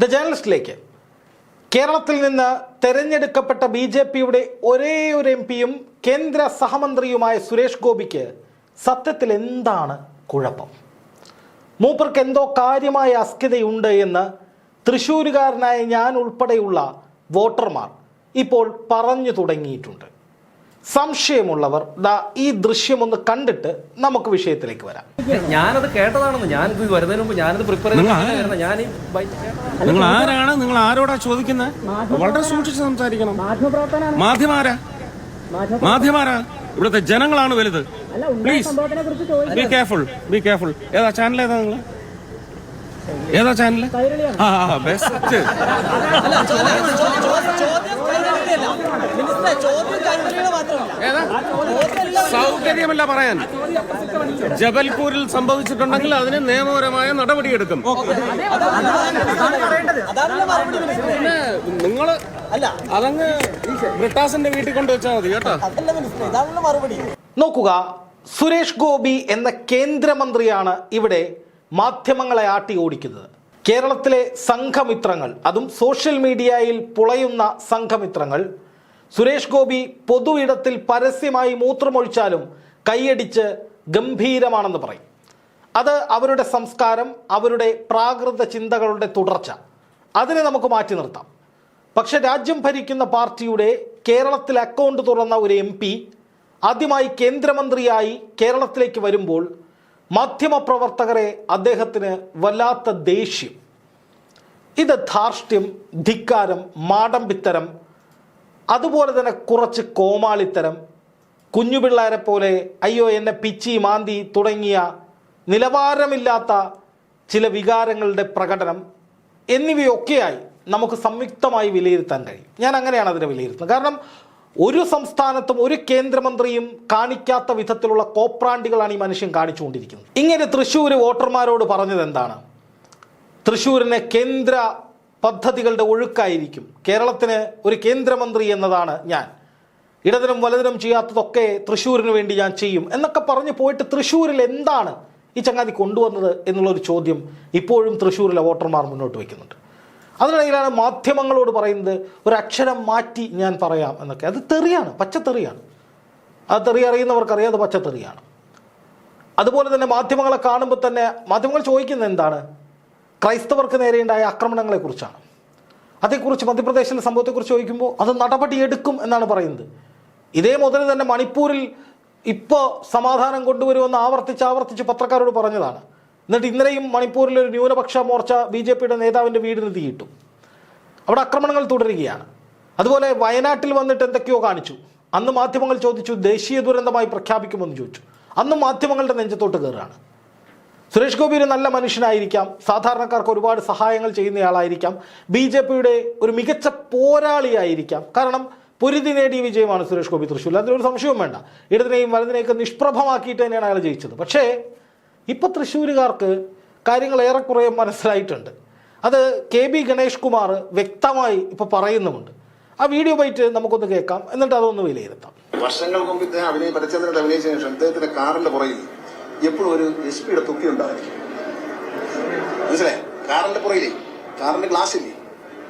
The ജേണലിസ്റ്റിലേക്ക് കേരളത്തിൽ നിന്ന് തെരഞ്ഞെടുക്കപ്പെട്ട ബി ജെ പിയുടെ ഒരേ ഒരു എം പിയും കേന്ദ്ര സഹമന്ത്രിയുമായ സുരേഷ് ഗോപിക്ക് സത്യത്തിൽ എന്താണ് കുഴപ്പം? മൂപ്പർക്ക് എന്തോ കാര്യമായ അസ്ഥിതയുണ്ട് എന്ന് തൃശ്ശൂരുകാരനായ ഞാൻ ഉൾപ്പെടെയുള്ള വോട്ടർമാർ ഇപ്പോൾ പറഞ്ഞു തുടങ്ങിയിട്ടുണ്ട്. സംശയമുള്ളവർ ദാ ഈ ദൃശ്യമൊന്ന് കണ്ടിട്ട് നമുക്ക് വിഷയത്തിലേക്ക് വരാം. ഞാനത് കേട്ടതാണെന്ന് ഞാനിത് വരുന്നതിന് മുമ്പ് ഞാനത് പ്രിപ്പയർ ചെയ്ത് ഞാൻ നിങ്ങൾ ആരാണ്? നിങ്ങൾ ആരോടാ ചോദിക്കുന്നത് വളരെ സൂക്ഷിച്ച് സംസാരിക്കണം. മാധ്യമാരാ? മാധ്യമാരാ? ഇവിടുത്തെ ജനങ്ങളാണ് വലുത്. Please be careful be careful ഏതാ ചാനൽ ഏതാ നിങ്ങൾ ഏതാ ചാനൽ ആ ബെസ്റ്റ് സൗകര്യമല്ല പറയാൻ. ജബൽപൂരിൽ സംഭവിച്ചിട്ടുണ്ടെങ്കിൽ അതിന് നിയമപരമായ നടപടിയെടുക്കും. പിന്നെ നിങ്ങൾ അതങ്ങ് ബ്രിട്ടാസിന്റെ വീട്ടിൽ കൊണ്ടുവച്ചാൽ മതി കേട്ടോ. മറുപടി. നോക്കുക സുരേഷ് ഗോപി എന്ന കേന്ദ്രമന്ത്രിയാണ് ഇവിടെ മാധ്യമങ്ങളെ ആട്ടി ഓടിക്കുന്നത്. കേരളത്തിലെ സംഘമിത്രങ്ങൾ അതും സോഷ്യൽ മീഡിയയിൽ പുളയുന്ന സംഘമിത്രങ്ങൾ സുരേഷ് ഗോപി പൊതു ഇടത്തിൽ പരസ്യമായി മൂത്രമൊഴിച്ചാലും കൈയടിച്ച് ഗംഭീരമാണെന്ന് പറയും. അത് അവരുടെ സംസ്കാരം അവരുടെ പ്രാകൃത ചിന്തകളുടെ തുടർച്ച. അതിനെ നമുക്ക് മാറ്റി നിർത്താം. പക്ഷെ രാജ്യം ഭരിക്കുന്ന പാർട്ടിയുടെ കേരളത്തിൽ അക്കൗണ്ട് തുറന്ന ഒരു എം പി ആദ്യമായി കേന്ദ്രമന്ത്രിയായി കേരളത്തിലേക്ക് വരുമ്പോൾ മാധ്യമപ്രവർത്തകരെ അദ്ദേഹത്തിന് വല്ലാത്ത ദേഷ്യം. ഇത് ധാർഷ്ട്യം ധിക്കാരം മാടമ്പിത്തരം അതുപോലെ തന്നെ കുറച്ച് കോമാളിത്തരം. കുഞ്ഞുപിള്ളേരെ പോലെ അയ്യോ എന്നെ പിച്ചി മാന്തി തുടങ്ങിയ നിലവാരമില്ലാത്ത ചില വികാരങ്ങളുടെ പ്രകടനം എന്നിവയൊക്കെയായി നമുക്ക് സംയുക്തമായി വിലയിരുത്താൻ കഴിയും. ഞാൻ അങ്ങനെയാണ് അതിനെ വിലയിരുത്തുന്നത്. കാരണം ഒരു സംസ്ഥാനത്തും ഒരു കേന്ദ്രമന്ത്രിയും കാണിക്കാത്ത വിധത്തിലുള്ള കോപ്രാണ്ടികളാണ് ഈ മനുഷ്യൻ കാണിച്ചുകൊണ്ടിരിക്കുന്നത്. ഇങ്ങനെ തൃശ്ശൂർ വോട്ടർമാരോട് പറഞ്ഞത് എന്താണ് തൃശ്ശൂരിനെ കേന്ദ്ര പദ്ധതികളുടെ ഒഴുക്കായിരിക്കും. കേരളത്തിന് ഒരു കേന്ദ്രമന്ത്രി എന്നതാണ് ഞാൻ. ഇടതിനും വലതിനും ചെയ്യാത്തതൊക്കെ തൃശ്ശൂരിന് വേണ്ടി ഞാൻ ചെയ്യും എന്നൊക്കെ പറഞ്ഞു പോയിട്ട് തൃശ്ശൂരിൽ എന്താണ് ഈ ചങ്ങാതി കൊണ്ടുവന്നത് എന്നുള്ളൊരു ചോദ്യം ഇപ്പോഴും തൃശ്ശൂരിലെ വോട്ടർമാർ മുന്നോട്ട് വയ്ക്കുന്നുണ്ട്. അതിനിടയിലാണ് മാധ്യമങ്ങളോട് പറയുന്നത് ഒരു അക്ഷരം മാറ്റി ഞാൻ പറയാം എന്നൊക്കെ. അത് തെറിയാണ് പച്ചത്തെറിയാണ് അത് തെറി അറിയുന്നവർക്കറിയാം അത് പച്ചത്തെറിയാണ് അതുപോലെ തന്നെ മാധ്യമങ്ങളെ കാണുമ്പോൾ തന്നെ മാധ്യമങ്ങൾ ചോദിക്കുന്നത് എന്താണ്? ക്രൈസ്തവർക്ക് നേരെയുണ്ടായ ആക്രമണങ്ങളെക്കുറിച്ചാണ്. അതേക്കുറിച്ച് മധ്യപ്രദേശിലെ സംഭവത്തെക്കുറിച്ച് ചോദിക്കുമ്പോൾ അത് നടപടിയെടുക്കും എന്നാണ് പറയുന്നത്. ഇതേ മുതൽ തന്നെ മണിപ്പൂരിൽ ഇപ്പോൾ സമാധാനം കൊണ്ടുവരുമെന്ന് ആവർത്തിച്ച് ആവർത്തിച്ച് പത്രക്കാരോട് പറഞ്ഞതാണ്. എന്നിട്ട് ഇന്നലെയും മണിപ്പൂരിൽ ഒരു ന്യൂനപക്ഷ മോർച്ച ബി ജെ പിയുടെ നേതാവിന്റെ വീടിന് തീയിട്ടു. അവിടെ ആക്രമണങ്ങൾ തുടരുകയാണ്. അതുപോലെ വയനാട്ടിൽ വന്നിട്ട് എന്തൊക്കെയോ കാണിച്ചു. അന്ന് മാധ്യമങ്ങൾ ചോദിച്ചു ദേശീയ ദുരന്തമായി പ്രഖ്യാപിക്കുമെന്ന് ചോദിച്ചു. അന്ന് മാധ്യമങ്ങളുടെ നെഞ്ചത്തോട്ട് കയറുകയാണ്. സുരേഷ് ഗോപി ഒരു നല്ല മനുഷ്യനായിരിക്കാം. സാധാരണക്കാർക്ക് ഒരുപാട് സഹായങ്ങൾ ചെയ്യുന്നയാളായിരിക്കാം. ബി ജെ പിയുടെ ഒരു മികച്ച പോരാളിയായിരിക്കാം. കാരണം പൊരുതി നേടിയ വിജയമാണ് സുരേഷ് ഗോപി തൃശ്ശൂർ അതിലൊരു സംശയവും വേണ്ട. ഇടതിനെയും വലതിനെയൊക്കെ നിഷ്പ്രഭമാക്കിയിട്ട് തന്നെയാണ് അയാൾ ജയിച്ചത്. പക്ഷേ ഇപ്പം തൃശ്ശൂരുകാർക്ക് കാര്യങ്ങൾ ഏറെക്കുറെ മനസ്സിലായിട്ടുണ്ട്. അത് കെ ബി ഗണേഷ് കുമാർ വ്യക്തമായി ഇപ്പോൾ പറയുന്നുമുണ്ട്. ആ വീഡിയോ ബൈറ്റ് നമുക്കൊന്ന് കേൾക്കാം. എന്നിട്ട് അതൊന്ന് വിലയിരുത്താം. വർഷങ്ങൾക്ക് മുമ്പ് ഇദ്ദേഹം അഭിനയ ശേഷം ഇദ്ദേഹത്തിന്റെ കാറിന്റെ പുറകിൽ എപ്പോഴും ഒരു എസ് പിയുടെ തൊപ്പി ഉണ്ടാവില്ല മനസ്സിലായി? കാറിന്റെ പുറകിലേ. കാറിന്റെ ഗ്ലാസ് ഇല്ലേ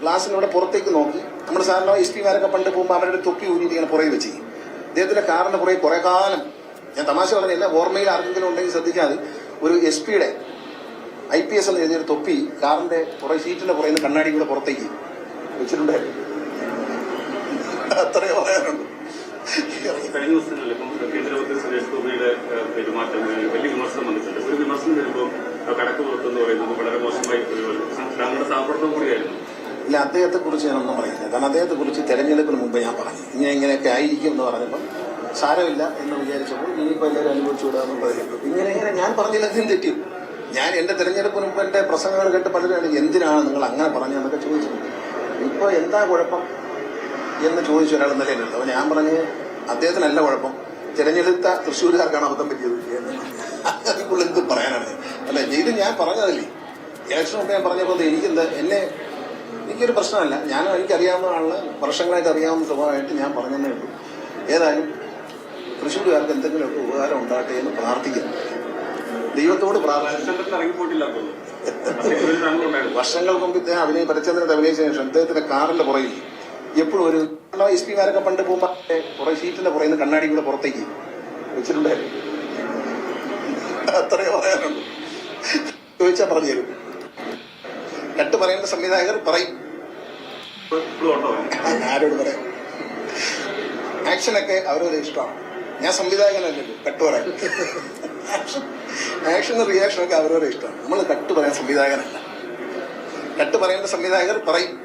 ഗ്ലാസ്സിലൂടെ പുറത്തേക്ക് നോക്കി. നമ്മുടെ സാറിന് എസ് പിമാരൊക്കെ പണ്ട് പോകുമ്പോൾ അവരുടെ തൊപ്പി ഊരിയിട്ട് ഇങ്ങനെ പുറകെ വെച്ച്. അദ്ദേഹത്തിന്റെ കാറിന്റെ പുറകെ കുറെ കാലം. ഞാൻ തമാശ പറഞ്ഞില്ല ഓർമ്മയിൽ ആർക്കെങ്കിലും ഉണ്ടെങ്കിൽ ശ്രദ്ധിക്കാതെ ഒരു എസ് പിയുടെ ഐ പി എസ് എന്ന് എഴുതിയൊരു തൊപ്പി കാറിന്റെ പുറകെ സീറ്റിന്റെ പുറയിൽ നിന്ന് കണ്ണാടി കൂടെ പുറത്തേക്ക് വെച്ചിട്ടുണ്ടായിരുന്നു. അത്രയും പറയാനുണ്ട് കഴിഞ്ഞ ദിവസങ്ങളിൽ ഇപ്പം കേന്ദ്രമന്ത്രി സുരേഷ് ഗോപിയുടെ പെരുമാറ്റം വലിയ വിമർശനം വന്നിട്ടുണ്ട്. ഒരു വിമർശനം വരുമ്പോൾ കടക്ക് പുറത്തെന്ന് പറയുന്നത് വളരെ മോശമായി താങ്കളുടെ സഹപ്രവർത്തനം കൂടിയായിരുന്നു. ഇല്ല അദ്ദേഹത്തെ കുറിച്ച് ഞാനൊന്നും പറയുന്നില്ല. കാരണം അദ്ദേഹത്തെ കുറിച്ച് തെരഞ്ഞെടുപ്പിന് മുമ്പ് ഞാൻ പറഞ്ഞു. ഇങ്ങനെ ഇങ്ങനെയൊക്കെ ആയിരിക്കും എന്ന് പറഞ്ഞപ്പോൾ സാരമില്ല എന്ന് വിചാരിച്ചപ്പോൾ ഇനിയിപ്പോൾ എല്ലാവരും അനുഭവിച്ചു വിടാന്നുള്ളത് ഇങ്ങനെ ഇങ്ങനെ ഞാൻ പറഞ്ഞില്ല പറഞ്ഞില്ലെങ്കിലും തെറ്റി. ഞാൻ എന്റെ തെരഞ്ഞെടുപ്പിന് മുമ്പ് എന്റെ പ്രസംഗങ്ങൾ കേട്ട് പലരും എന്തിനാണ് നിങ്ങൾ അങ്ങനെ പറഞ്ഞു പറഞ്ഞതെന്നൊക്കെ ചോദിച്ചിട്ടുണ്ട്. ഇപ്പോൾ എന്താ കുഴപ്പം? എന്ന് ചോദിച്ച ഒരാൾ ഇന്നലെ ഉണ്ട്. അപ്പോൾ ഞാൻ പറഞ്ഞ് അദ്ദേഹത്തിനല്ല കുഴപ്പം. തിരഞ്ഞെടുത്ത തൃശ്ശൂരുകാർക്കാണ് അബദ്ധം പറ്റിയത്. എന്ന്. അതിക്കുള്ള എന്ത് പറയാനാണ്? അല്ല ഇത് ഞാൻ പറഞ്ഞതല്ലേ. ഇലക്ഷൻ മുമ്പ് ഞാൻ പറഞ്ഞപ്പോൾ എനിക്കെന്ത് എന്നെ എനിക്കൊരു പ്രശ്നമല്ല. ഞാൻ എനിക്കറിയാവുന്ന ആളിന് വർഷങ്ങളായിട്ട് അറിയാവുന്ന സ്വഭാവമായിട്ട് ഞാൻ പറഞ്ഞതേ ഉള്ളൂ. ഏതായാലും തൃശ്ശൂരുകാർക്ക് എന്തെങ്കിലുമൊക്കെ ഉപകാരം ഉണ്ടാകട്ടെ എന്ന് പ്രാർത്ഥിക്കുന്നു. ദൈവത്തോട് പ്രാർത്ഥിക്കുന്നു താങ്കളുണ്ടായിരുന്നു വർഷങ്ങൾക്ക് മുമ്പ് ഇദ്ദേഹം അഭിനയ പരിചന്ദ്രൻ അഭിനയിച്ച ശേഷം ഇദ്ദേഹത്തിന്റെ കാറിന്റെ പുറകിൽ എപ്പോഴും ഒരു എസ് പിമാരൊക്കെ പണ്ട് പോകുമ്പോൾ കുറെ ഷീറ്റിന്റെ പുറയുന്ന കണ്ണാടി കൂടെ പുറത്തേക്ക് വെച്ചിട്ടുണ്ടായിരുന്നു. അത്രയോ പറയാനുണ്ട് ചോദിച്ചാൽ പറഞ്ഞു തരും. കട്ട് പറയുന്ന സംവിധായകർ പറയും. ആരോട് പറയാം? ആക്ഷനൊക്കെ അവരോട് ഇഷ്ടമാണ്. ഞാൻ സംവിധായകനല്ലല്ലോ കട്ട് പറയാൻ. ആക്ഷൻ ആക്ഷനും റിയാക്ഷനൊക്കെ അവരവരെ ഇഷ്ടമാണ്. നമ്മൾ കട്ട് പറയാൻ സംവിധായകനല്ല. കട്ട് പറയേണ്ട സംവിധായകർ പറയും.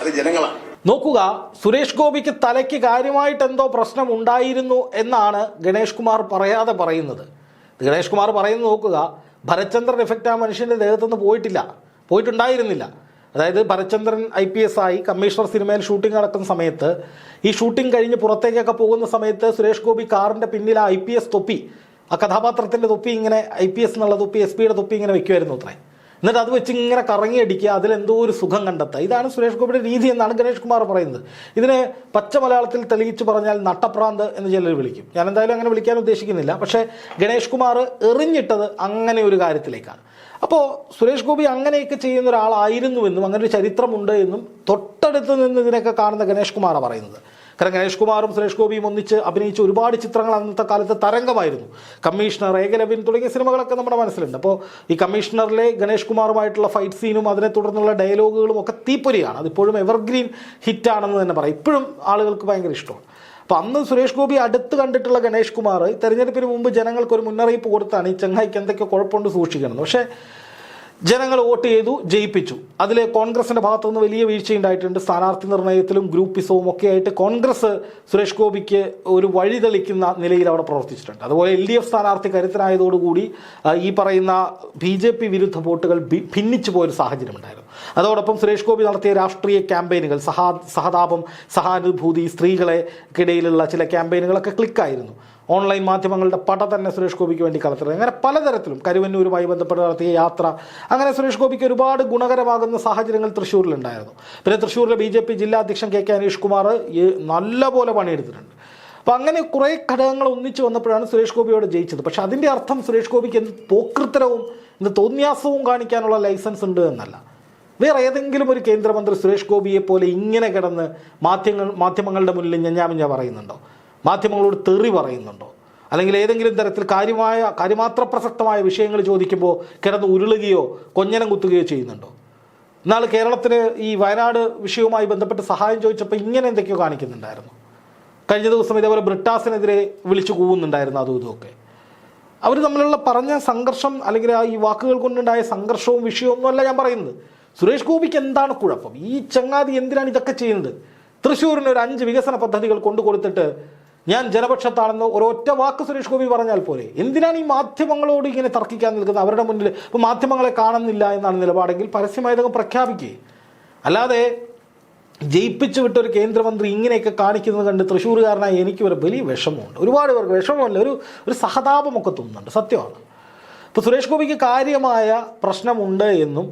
അത് ജനങ്ങളാണ്. നോക്കുക സുരേഷ് ഗോപിക്ക് തലയ്ക്ക് കാര്യമായിട്ട് എന്തോ പ്രശ്നം ഉണ്ടായിരുന്നു എന്നാണ് ഗണേഷ് കുമാർ പറയാതെ പറയുന്നത്. ഗണേഷ് കുമാർ പറയുന്നത് നോക്കുക ഭരചന്ദ്രൻ എഫക്റ്റ് ആ മനുഷ്യന്റെ ദേഹത്തുനിന്ന് പോയിട്ടില്ല പോയിട്ടുണ്ടായിരുന്നില്ല. അതായത് ഭരചന്ദ്രൻ ഐ പി എസ് ആയി കമ്മീഷണർ സിനിമയിൽ ഷൂട്ടിംഗ് നടക്കുന്ന സമയത്ത് ഈ ഷൂട്ടിംഗ് കഴിഞ്ഞ് പുറത്തേക്കൊക്കെ പോകുന്ന സമയത്ത് സുരേഷ് ഗോപി കാറിന്റെ പിന്നിൽ ആ ഐ പി എസ് തൊപ്പി ആ കഥാപാത്രത്തിന്റെ തൊപ്പി ഇങ്ങനെ ഐ പി എസ് എന്നുള്ള തൊപ്പി എസ് പിയുടെ തൊപ്പി ഇങ്ങനെ വെക്കുമായിരുന്നു അത്രേ. എന്നിട്ട് അത് വെച്ച് ഇങ്ങനെ കറങ്ങി അടിക്കുക അതിലെന്തോ ഒരു സുഖം കണ്ടെത്തുക. ഇതാണ് സുരേഷ് ഗോപിയുടെ രീതി എന്നാണ് ഗണേഷ് കുമാർ പറയുന്നത്. ഇതിനെ പച്ച മലയാളത്തിൽ തെളിയിച്ച് പറഞ്ഞാൽ നട്ടപ്രാന്ത് എന്ന് ചിലർ വിളിക്കും. ഞാൻ എന്തായാലും അങ്ങനെ വിളിക്കാൻ ഉദ്ദേശിക്കുന്നില്ല. പക്ഷേ ഗണേഷ് കുമാർ എറിഞ്ഞിട്ടത് അങ്ങനെ ഒരു കാര്യത്തിലേക്കാണ്. അപ്പോൾ സുരേഷ് ഗോപി അങ്ങനെയൊക്കെ ചെയ്യുന്ന ഒരാളായിരുന്നുവെന്നും അങ്ങനെ ഒരു ചരിത്രമുണ്ട് എന്നും തൊട്ടടുത്ത് നിന്ന് ഇതിനൊക്കെ കാണുന്ന ഗണേഷ് കുമാറാണ് പറയുന്നത്. കാരണം ഗണേഷ് കുമാറും സുരേഷ് ഗോപിയും ഒന്നിച്ച് അഭിനയിച്ച ഒരുപാട് ചിത്രങ്ങൾ അന്നത്തെ കാലത്ത് തരംഗമായിരുന്നു. കമ്മീഷണർ ഏകലവ്യൻ തുടങ്ങിയ സിനിമകളൊക്കെ നമ്മുടെ മനസ്സിലുണ്ട്. അപ്പോൾ ഈ കമ്മീഷണറിലെ ഗണേഷ് കുമാറുമായിട്ടുള്ള ഫൈറ്റ് സീനും അതിനെ തുടർന്നുള്ള ഡയലോഗുകളും ഒക്കെ തീപ്പൊരിയാണ്. അതിപ്പോഴും എവർഗ്രീൻ ഹിറ്റാണെന്ന് തന്നെ പറയാം. ഇപ്പോഴും ആളുകൾക്ക് ഭയങ്കര ഇഷ്ടമാണ്. അപ്പോൾ അന്ന് സുരേഷ് ഗോപി അടുത്ത് കണ്ടിട്ടുള്ള ഗണേഷ് കുമാർ തെരഞ്ഞെടുപ്പിന് മുമ്പ് ജനങ്ങൾക്ക് ഒരു മുന്നറിയിപ്പ് കൊടുത്താണ് ഈ ചെങ്ങായിക്ക് എന്തൊക്കെ കുഴപ്പമുണ്ട് സൂക്ഷിക്കണമെന്ന് പക്ഷേ ജനങ്ങൾ വോട്ട് ചെയ്തു ജയിപ്പിച്ചു. അതിൽ കോൺഗ്രസിന്റെ ഭാഗത്തുനിന്ന് വലിയ വീഴ്ച ഉണ്ടായിട്ടുണ്ട് സ്ഥാനാർത്ഥി നിർണയത്തിലും ഗ്രൂപ്പിസവും ഒക്കെ ആയിട്ട് കോൺഗ്രസ് സുരേഷ് ഗോപിക്ക് ഒരു വഴി തെളിക്കുന്ന നിലയിൽ അവിടെ പ്രവർത്തിച്ചിട്ടുണ്ട്. അതുപോലെ എൽ ഡി എഫ് സ്ഥാനാർത്ഥി കരുത്തനായതോടുകൂടി ഈ പറയുന്ന ബി ജെ പി വിരുദ്ധ വോട്ടുകൾ ഭിന്നിച്ചു പോയൊരു സാഹചര്യമുണ്ടായിരുന്നു. അതോടൊപ്പം സുരേഷ് ഗോപി നടത്തിയ രാഷ്ട്രീയ ക്യാമ്പയിനുകൾ സഹാ സഹതാപം സഹാനുഭൂതി സ്ത്രീകളെക്കിടയിലുള്ള ചില ക്യാമ്പയിനുകളൊക്കെ ക്ലിക്കായിരുന്നു. ഓൺലൈൻ മാധ്യമങ്ങളുടെ പട തന്നെ സുരേഷ് ഗോപിക്ക് വേണ്ടി കളത്തിറങ്ങി അങ്ങനെ പലതരത്തിലും കരുവന്നൂരുമായി ബന്ധപ്പെട്ട് നടത്തിയ യാത്ര അങ്ങനെ സുരേഷ് ഗോപിക്ക് ഒരുപാട് ഗുണകരമാകുന്ന സാഹചര്യങ്ങൾ തൃശ്ശൂരിലുണ്ടായിരുന്നു. പിന്നെ തൃശ്ശൂരിലെ ബി ജെ പി ജില്ലാ അധ്യക്ഷൻ കെ കെ അനീഷ് കുമാർ നല്ലപോലെ പണിയെടുത്തിട്ടുണ്ട്. അപ്പോൾ അങ്ങനെ കുറേ ഘടകങ്ങൾ ഒന്നിച്ചു വന്നപ്പോഴാണ് സുരേഷ് ഗോപിയോട് ജയിച്ചത്. പക്ഷേ അതിന്റെ അർത്ഥം സുരേഷ് ഗോപിക്ക് എന്ത് പോക്കൃത്തരവും എന്ത് തോന്നിയാസവും കാണിക്കാനുള്ള ലൈസൻസ് ഉണ്ട് എന്നല്ല. വേറെ ഏതെങ്കിലും ഒരു കേന്ദ്രമന്ത്രി സുരേഷ് ഗോപിയെ പോലെ ഇങ്ങനെ കിടന്ന് മാധ്യമങ്ങൾ മാധ്യമങ്ങളുടെ മുന്നിൽ ഞഞ്ഞാമിഞ്ഞ പറയുന്നുണ്ടോ? മാധ്യമങ്ങളോട് തെറി പറയുന്നുണ്ടോ? അല്ലെങ്കിൽ ഏതെങ്കിലും തരത്തിൽ കാര്യമായ കാര്യമാത്ര പ്രസക്തമായ വിഷയങ്ങൾ ചോദിക്കുമ്പോൾ കിടന്ന് ഉരുളുകയോ കൊഞ്ഞനം കുത്തുകയോ ചെയ്യുന്നുണ്ടോ? എന്നാൽ കേരളത്തിന് ഈ വയനാട് വിഷയവുമായി ബന്ധപ്പെട്ട് സഹായം ചോദിച്ചപ്പോൾ ഇങ്ങനെ എന്തൊക്കെയോ കാണിക്കുന്നുണ്ടായിരുന്നു. കഴിഞ്ഞ ദിവസം ഇതേപോലെ ബ്രിട്ടാസിനെതിരെ വിളിച്ചു കൂവുന്നുണ്ടായിരുന്നു അതും ഇതുമൊക്കെ അവർ തമ്മിലുള്ള പറഞ്ഞ സംഘർഷം അല്ലെങ്കിൽ ആ ഈ വാക്കുകൾ കൊണ്ടുണ്ടായ സംഘർഷവും വിഷയവും ഒന്നുമല്ല ഞാൻ പറയുന്നത്. സുരേഷ് ഗോപിക്ക് എന്താണ് കുഴപ്പം? ഈ ചങ്ങാതി എന്തിനാണ് ഇതൊക്കെ ചെയ്യുന്നത്? തൃശ്ശൂരിന് ഒരു അഞ്ച് വികസന പദ്ധതികൾ കൊണ്ടു കൊടുത്തിട്ട് ഞാൻ ജനപക്ഷത്താണെന്ന് ഒരൊറ്റ വാക്ക് സുരേഷ് ഗോപി പറഞ്ഞാൽ പോലെ എന്തിനാണ് ഈ മാധ്യമങ്ങളോട് ഇങ്ങനെ തർക്കിക്കാൻ നിൽക്കുന്നത്? അവരുടെ മുന്നിൽ ഇപ്പോൾ മാധ്യമങ്ങളെ കാണുന്നില്ല എന്നാണ് നിലപാടെങ്കിൽ പരസ്യമായതൊക്കെ പ്രഖ്യാപിക്കുക അല്ലാതെ ജയിപ്പിച്ചു വിട്ട ഒരു കേന്ദ്രമന്ത്രി ഇങ്ങനെയൊക്കെ കാണിക്കുന്നത് കണ്ട് തൃശ്ശൂരുകാരനായി എനിക്ക് ഒരു വലിയ വിഷമമുണ്ട്. ഒരുപാട് പേർക്ക് വിഷമമല്ല ഒരു ഒരു സഹതാപമൊക്കെ തോന്നുന്നുണ്ട്. സത്യമാണ്. ഇപ്പോൾ സുരേഷ് ഗോപിക്ക് കാര്യമായ പ്രശ്നമുണ്ട് എന്നും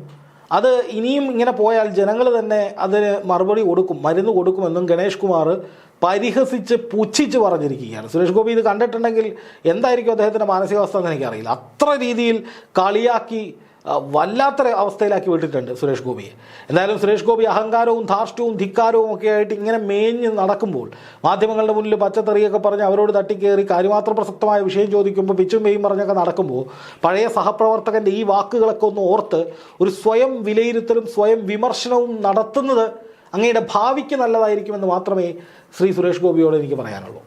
അത് ഇനിയും ഇങ്ങനെ പോയാൽ ജനങ്ങൾ തന്നെ അതിന് മറുപടി കൊടുക്കും മരുന്ന് കൊടുക്കുമെന്നും ഗണേഷ് കുമാർ പരിഹസിച്ച് പുച്ഛിച്ച് പറഞ്ഞിരിക്കുകയാണ്. സുരേഷ് ഗോപി ഇത് കണ്ടിട്ടുണ്ടെങ്കിൽ എന്തായിരിക്കും അദ്ദേഹത്തിന്റെ മാനസികാവസ്ഥ എന്ന് എനിക്കറിയില്ല. അത്ര രീതിയിൽ കളിയാക്കി ആ, വല്ലാത്തൊരു അവസ്ഥയിലാക്കി വിട്ടിട്ടുണ്ട് സുരേഷ് ഗോപിയെ. എന്തായാലും സുരേഷ് ഗോപി അഹങ്കാരവും ധാർഷ്ട്യവും ധിക്കാരവും ഒക്കെ ആയിട്ട് ഇങ്ങനെ മേഞ്ഞ് നടക്കുമ്പോൾ മാധ്യമങ്ങളുടെ മുന്നിൽ പച്ചത്തെറിയൊക്കെ പറഞ്ഞ് അവരോട് തട്ടിക്കയറി കാര്യമാത്ര പ്രസക്തമായ വിഷയം ചോദിക്കുമ്പോൾ പിച്ചും മെയ്യും പറഞ്ഞൊക്കെ നടക്കുമ്പോൾ പഴയ സഹപ്രവർത്തകന്റെ ഈ വാക്കുകളൊക്കെ ഒന്ന് ഓർത്ത് ഒരു സ്വയം വിലയിരുത്തലും സ്വയം വിമർശനവും നടത്തുന്നത് അങ്ങയുടെ ഭാവിക്ക് നല്ലതായിരിക്കുമെന്ന് മാത്രമേ ശ്രീ സുരേഷ് ഗോപിയോട് എനിക്ക് പറയാനുള്ളൂ.